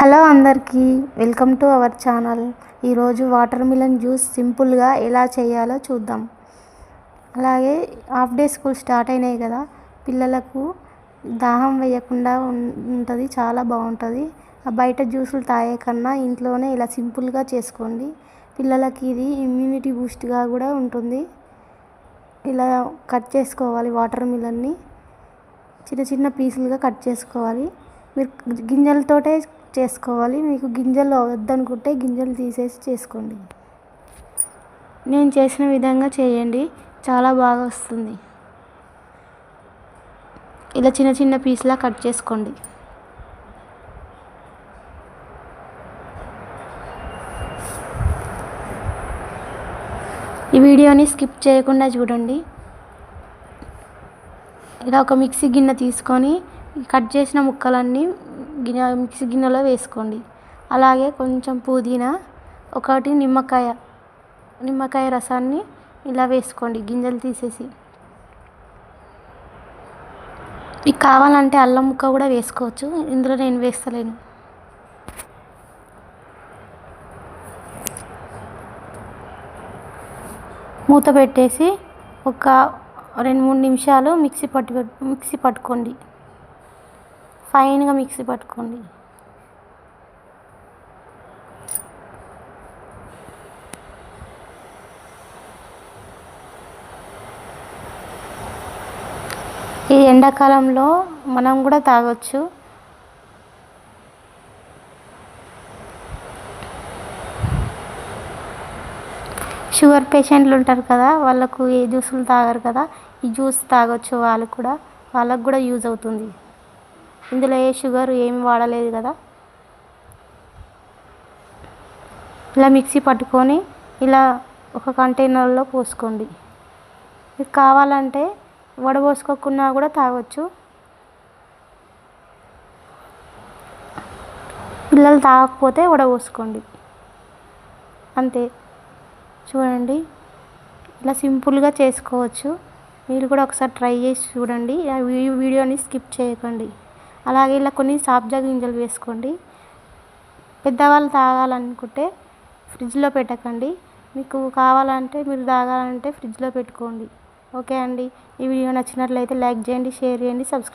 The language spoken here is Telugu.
హలో అందరికీ వెల్కమ్ టు అవర్ ఛానల్. ఈరోజు వాటర్ మిలన్ జ్యూస్ సింపుల్గా ఎలా చేయాలో చూద్దాం. అలాగే హాఫ్ డే స్కూల్ స్టార్ట్ అయినాయి కదా పిల్లలకు దాహం వేయకుండా ఉంటుంది చాలా బాగుంటుంది. బయట జ్యూసులు తాగే కన్నా ఇంట్లోనే ఇలా సింపుల్గా చేసుకోండి. పిల్లలకి ఇది ఇమ్యూనిటీ బూస్ట్గా కూడా ఉంటుంది. ఇలా కట్ చేసుకోవాలి వాటర్ మిలన్ని. చిన్న చిన్న పీసులుగా కట్ చేసుకోవాలి. మీరు గింజలతోటే చేసుకోవాలి. మీకు గింజలు వద్దనుకుంటే గింజలు తీసేసి చేసుకోండి. నేను చేసిన విధంగా చేయండి. చాలా బాగా వస్తుంది. ఇలా చిన్న చిన్న పీస్లా కట్ చేసుకోండి. ఈ వీడియోని స్కిప్ చేయకుండా చూడండి. ఇలా ఒక మిక్సీ గిన్నె తీసుకొని కట్ చేసిన ముక్కలన్నీ గిన్నె మిక్సీ గిన్నెలో వేసుకోండి. అలాగే కొంచెం పుదీనా ఒకటి నిమ్మకాయ నిమ్మకాయ రసాన్ని ఇలా వేసుకోండి గింజలు తీసేసి. మీకు కావాలంటే అల్లం ముక్క కూడా వేసుకోవచ్చు ఇందులో నేను వేస్తలేను. మూత పెట్టేసి ఒక రెండు మూడు నిమిషాలు మిక్సీ పట్టు మిక్సీ పట్టుకోండి. ఫైన్గా మిక్సీ పట్టుకోండి. ఈ ఎండాకాలంలో మనం కూడా తాగొచ్చు. షుగర్ పేషెంట్లు ఉంటారు కదా వాళ్ళకు ఏ జ్యూసులు తాగరు కదా ఈ జ్యూస్ తాగొచ్చు వాళ్ళు కూడా వాళ్ళకు కూడా యూజ్ అవుతుంది. ఇందులో ఏ షుగర్ ఏమి వాడలేదు కదా? ఇలా మిక్సీ పట్టుకొని ఇలా ఒక కంటైనర్లో పోసుకోండి. మీకు కావాలంటే వడబోసుకోకుండా కూడా తాగొచ్చు. పిల్లలు తాగకపోతే వడబోసుకోండి. అంతే. చూడండి. ఇలా సింపుల్గా చేసుకోవచ్చు. మీరు కూడా ఒకసారి ట్రై చేసి చూడండి. ఈ వీడియోని స్కిప్ చేయకండి. అలాగే ఇలా కొన్ని సాబ్జా గింజలు వేసుకోండి. పెద్దవాళ్ళు తాగాలనుకుంటే ఫ్రిడ్జ్లో పెట్టకండి. మీకు కావాలంటే మీరు తాగాలంటే ఫ్రిడ్జ్లో పెట్టుకోండి. ఓకే అండి. ఈ వీడియో నచ్చినట్లయితే లైక్ చేయండి షేర్ చేయండి సబ్స్క్రైబ్